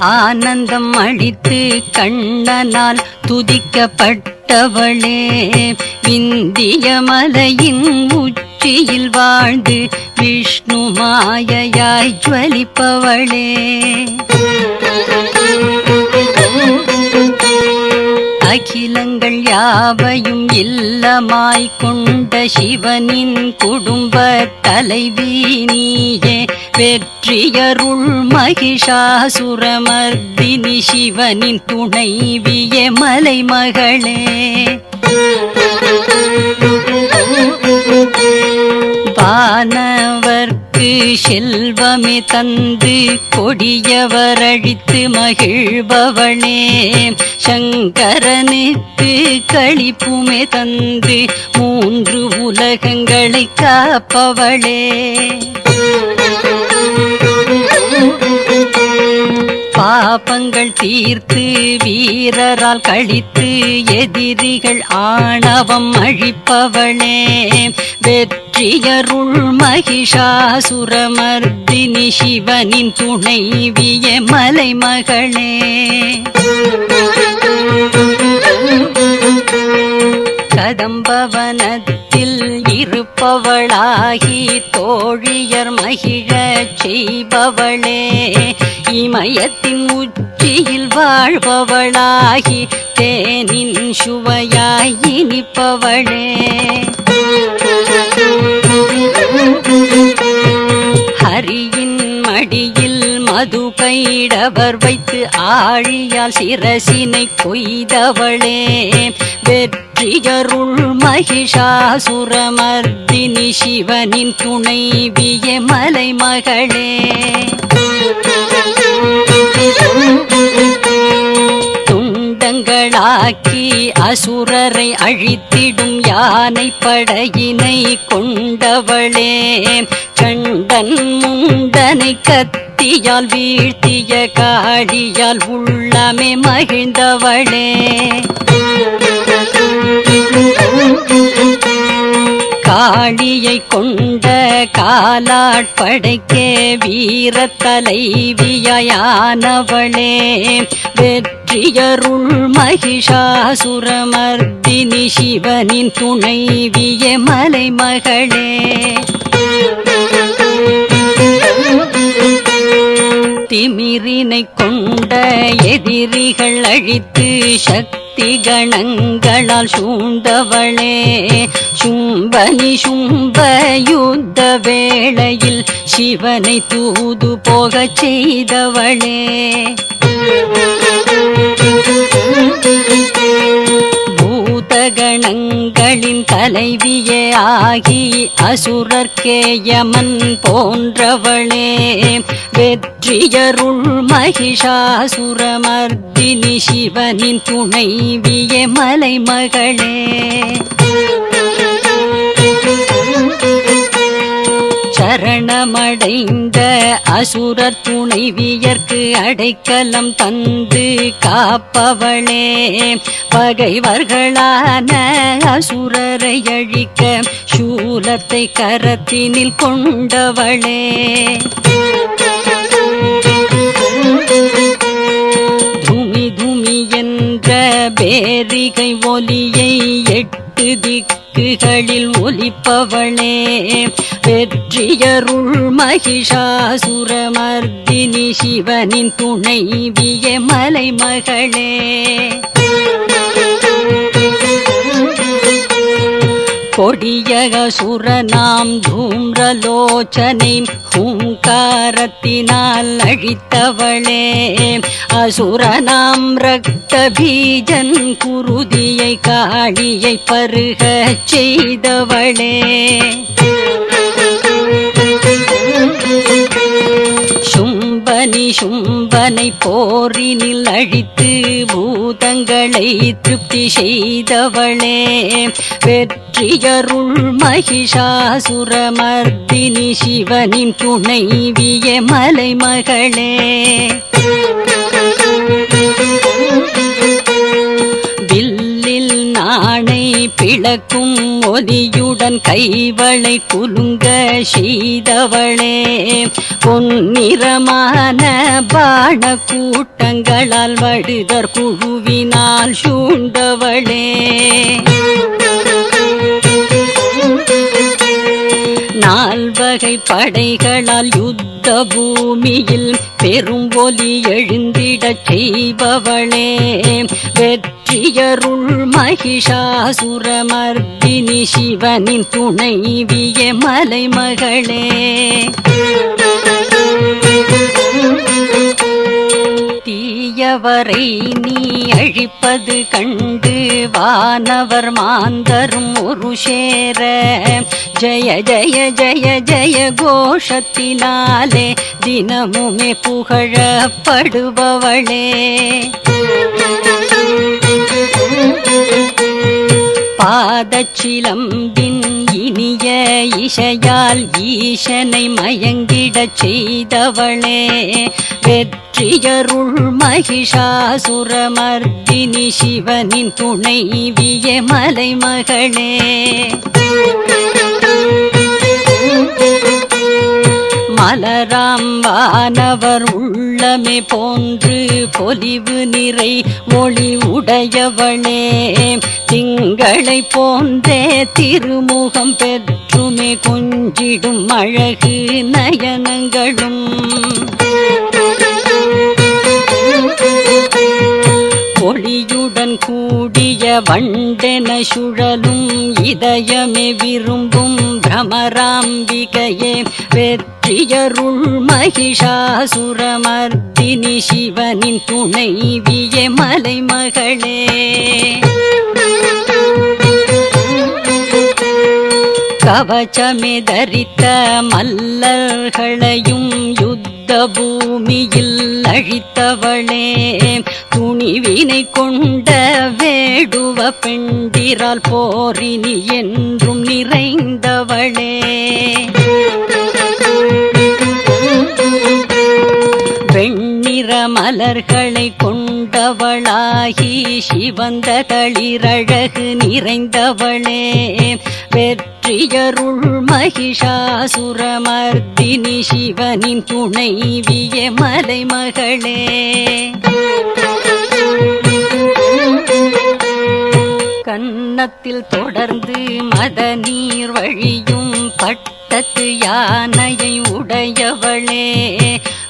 ஆனந்தம் அளித்து கண்ணனால் துதிக்கப்பட்டவளே. விந்திய மலையின் உச்சியில் வாழ்ந்து விஷ்ணு மாயையாய் ஜுவலிப்பவளே. அகிலங்கள் யாவையும் இல்லமாய் கொண்ட சிவனின் குடும்ப தலைவி நீயே. பெற்றியருள் மகிஷாசுரமர்தினி சிவனின் துணைவிய மலைமகளே. வானவர்க்கு செல்வமே தந்து கொடியவர் அழித்து மகிழ்பவனே. சங்கரனுக்கு களிப்புமே தந்து மூன்று உலகங்களை காப்பவளே. பாபங்கள் தீர்த்து வீரரால் கழித்து எதிரிகள் ஆணவம் அழிப்பவனே வெற்றி வெற்றியருள் மகிஷாசுரமர்த்தினி சிவனின் துணைவிய மலை மகளே கதம்பவனத்தில் இருப்பவளாகி தோழியர் மகிழச் செய்பவளே. இமயத்தின் உச்சியில் வாழ்பவளாகி தேனின் சுவையாய் இனிப்பவளே. மது வைத்து ஆழியால் சிரசினை கொய்தவளே வெற்றியருள் மகிஷாசுரமர்தினி சிவனின் துணைவிய மலை மகளே அசுரரை அழித்திடும் யானை படையினை கொண்டவளே. கண்டன் முண்டனை கத்தியால் வீழ்த்திய காடியால் உள்ளமே மகிழ்ந்தவளே. காளியை கொண்ட காலாட்படைக்கே வீர தலைவியானவளே வெற்றியருள் மகிஷாசுரமர்த்தினி சிவனின் துணைவிய மலைமகளே. திமிரினை கொண்ட எதிரிகள் அழித்து சக்தி திகணங்களால் சூழ்ந்தவளே. சும்பனி சும்ப யுத்த வேளையில் சிவனை தூது போகச் செய்தவளே. பூதகணங்கள் மகளின் தலைவியே ஆகி அசுரர்க்கே யமன் போன்றவளே. வெற்றியருள் மகிஷாசுரமர்த்தினி சிவனின் துணைவிய மலை மகளே சரணமடைந்த அசுரர் துணைவியர்க்கு அடைக்கலம் தந்து காப்பவளே. பகைவர்களான அசுரரை அழிக்க சூலத்தை கரத்தினில் கொண்டவளே. பேரிகை ஒலியை எட்டு திக்குகளில் ஒலிப்பவளே. வெற்றியருள் மகிஷாசுரமர்தினி சிவனின் துணைவிய மலை மகளே கொடியகசுரனாம் தூம்ரலோச்சனை ஹூங்காரத்தினால் அழித்தவளே. அசுரனாம் ரத்த பீஜன் குருதியை காளியை பருக செய்தவளே. சும்பனி சும்பனை போரினில் அழித்து பூதங்களை திருப்தி செய்தவளே. வெற்றியருள் மகிஷாசுரமர்த்தினி சிவனின் துணைவிய மலை மகளே நாணை ஒலியுடன் கைவளை குலுங்க செய்தவளே. பொன்னிறமான பாட கூட்டங்களால் வடுதற் குழுவினால் சூண்டவளே நால்வகை படைகளால் யுத்த பூமியில் பெரும் ஒலி எழுந்திடச் செய்பவளே. வெற்றியருள் மகிஷாசுரமர்த்தினி சிவனின் துணைவிய மலைமகளே. தீயவரை நீ அழிப்பது கண்டு வானவர் மாந்தரும் ஒரு சேர. ஜய ஜய ஜய ஜய கோஷத்தினாலே தினமுமே புகழப்படுபவளே. பாதச்சிலம்பின் இனிய இசையால் ஈசனை மயங்கிடச் செய்தவளே. வெற்றியருள் மகிஷாசுரமர்த்தினி சிவனின் துணைவிய மலைமகளே. மலராம் வானவர் உள்ளமே போன்று பொலிவு நிறை மொழி உடையவளே. திங்களை போன்றே திருமுகம் பெற்றுமே கொஞ்சிடும் அழகு நயனங்களும். வழியுடன் கூடிய வண்டென சுழலும் இதயமே விரும்பும் பிரமராம்பிகையே. வெற்றியருள் மகிஷாசுரமர்த்தினி சிவனின் துணைவிய மலைமகளே. கவச்சமே தரித்த மல்லர்களையும் யுத்த பூமியில் அழித்தவளே துணிவினை கொண்ட வேடுவ பெண்டிரால் போரினி என்றும் நிறைந்தவளே. வெண்ணிற மலர்களை கொண்டவளாகி சிவந்த தளிரழகு நிறைந்தவளே. வெற்றியருள் மகிஷாசுரமர்த்தினி சிவனின் துணைவிய மலை மகளே கன்னத்தில் தொடர்ந்து மத நீர் வழியும் பட்டத்து யானையை உடையவளே.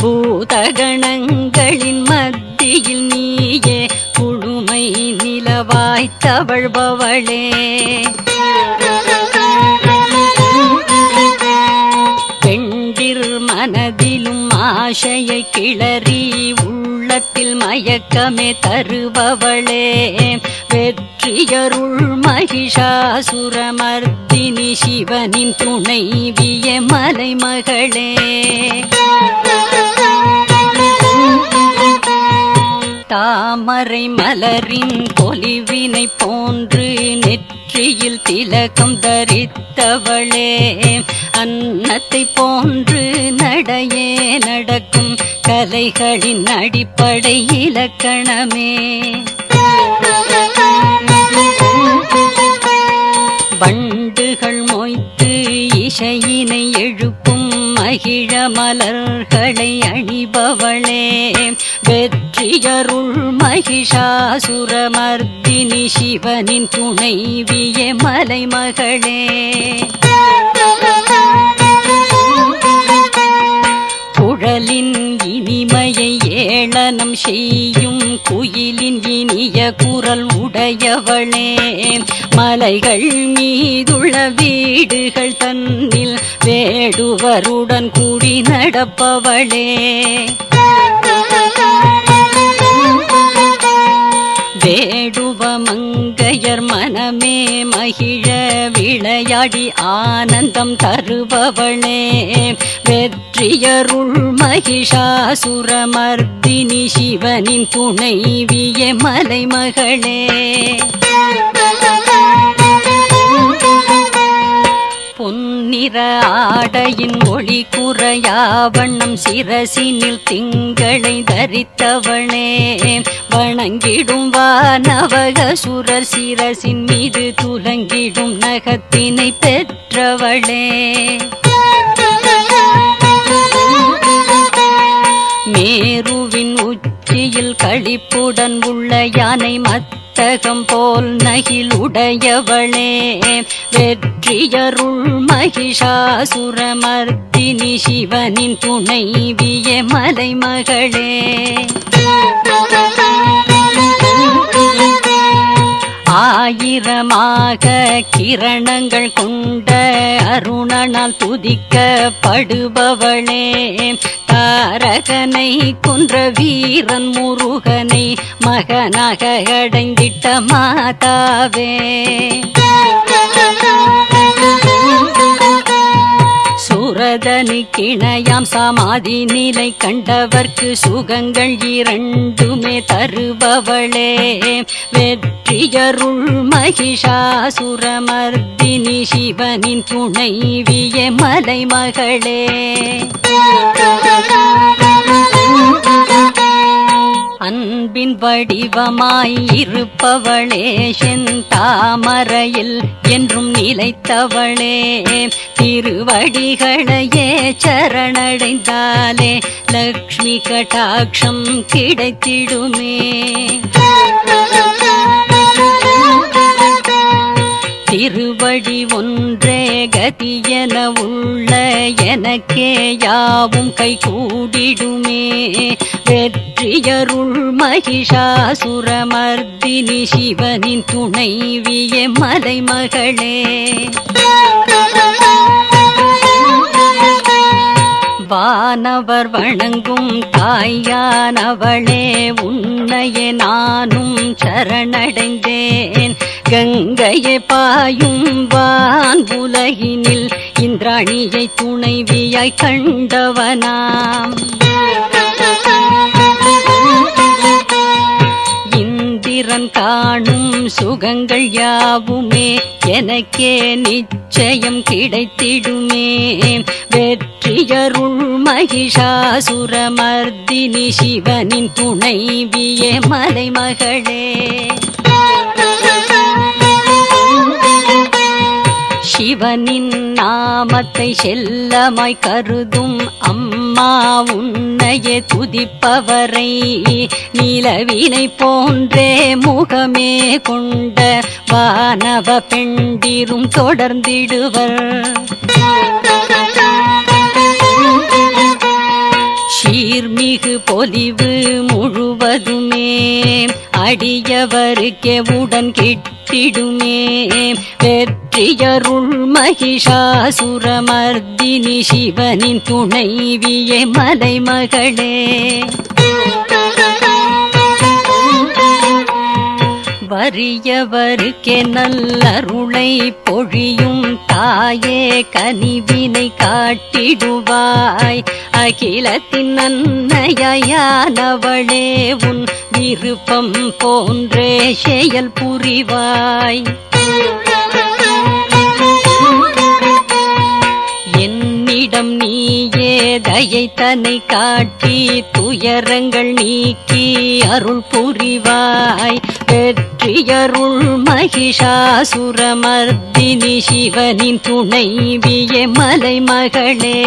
பூதகணங்களின் மத்தியில் நீயே குழுமை நிலவாய் ஆசையை கிளறி உள்ளத்தில் மயக்கமே தருபவளே. வெற்றியருள் மகிஷாசுரமர்த்தினி சிவனின் துணைவிய மலைமகளே. தாமரை மலரின் பொலிவினை போன்று நெற்றியில் திலகம் தரித்தவளே அன்னத்தை போன்று நடையே நடக்கும் கலைகளின் அடிப்படை இலக்கணமே வண்டுகள் மொய்த்து இசையினை எழுப்பும் மகிழ மலர்களை அணிபவளே வெற்றியருள் மகிஷாசுரமர்த்தினி சிவனின் துணைவிய மலை மகளே குழலின் இனிமையை ஏளனம் செய்யும் குயிலின் இனிய குரல் உடையவளே. மலைகள் மீதுள்ள வீடுகள் தன்னில் வேடுவருடன் கூடி நடப்பவளே. வேடுவ மங்கையர் மனமே மகிழ விளையாடி ஆனந்தம் தருபவனே. வெற்றியருள் மகிஷாசுரமர்தினி சிவனின் துணைவிய மலை மகளே நிற ஆடையின் ஒளி குறையாவண்ணம் சிரசினில் திங்களை தரித்தவனே. வணங்கிடும் வானவக சுர சிரசின் மீது துலங்கிடும் நகத்தினை பெற்றவளே. மேருவின் உச்சியில் கழிப்புடன் உள்ள யானை மத்தகம் போல் நகில் உடையவளே. வெற்றியருள் மகிஷாசுரமர்த்தினி சிவனின் துணைவிய மலைமகளே. ஆயிரமாக கிரணங்கள் கொண்ட அருணனால் துதிக்கப்படுபவளே. தாரகனை கொன்ற வீரன் முருகனை மகனாக அடைந்திட்ட மாதாவே. சுரதனு கிணையாம் சமாதி நிலை கண்டவர்க்கு சுகங்கள் இரண்டுமே தருபவளே. வெற்றியருள் மகிஷாசுரமர்தினி சிவனின் துணைவிய மலைமகளே. அன்பின் வடிவமாய் இருப்பவளே செந்தாமரையில் என்றும் நிலைத்தவளே. திருவடிகளையே சரணடைந்தாலே லக்ஷ்மி கடாட்சம் கிடைத்திடுமே. திருவடி ஒன்றே கதியென உள்ள எனக்கே யாவும் கை கூடிடுமே. வெற்றியருள் மகிஷாசுரமர்தினி சிவனின் துணைவிய மலைமகளே. வானவர் வணங்கும் தாயானவளே உன்னைய நானும் சரணடைந்தேன். கங்கையை பாயும் வான் உலகினில் இந்திராணியை துணைவியாய் கண்டவனாம். இந்திரன் காணும் சுகங்கள் யாவுமே எனக்கே நிச்சயம் கிடைத்திடுமே. வெற்றியருள் மகிஷாசுரமர்தினி சிவனின் துணைவிய மலைமகளே. சிவனின் நாமத்தை செல்லமாய் கருதும் அம்மா உன்னையே துதிப்பவரை. நிலவினை போன்றே முகமே கொண்ட வானவ பெண்டிரும் தொடர்ந்திடுவர். சீர்மிகு பொலிவு முழுவதுமே அடியவருக்கே உடன் கிட்டிடுமே. வெற்றியருள் மகிஷாசுரமர்தினி சிவனின் துணைவிய மலைமகளே. வறியவருக்கே நல்லருளை பொழியும் தாயே கனிவினை காட்டிடுவாய். அகிலத்தின் நன்மையானவளே உன் விருப்பம் போன்றே செயல் புரிவாய். என்னிடம் நீ தயை தன்னை காட்டி துயரங்கள் நீக்கி அருள் புரிவாய். வெற்றியருள் மகிஷாசுரமர்த்தினி சிவனின் துணைவிய மலை மகளே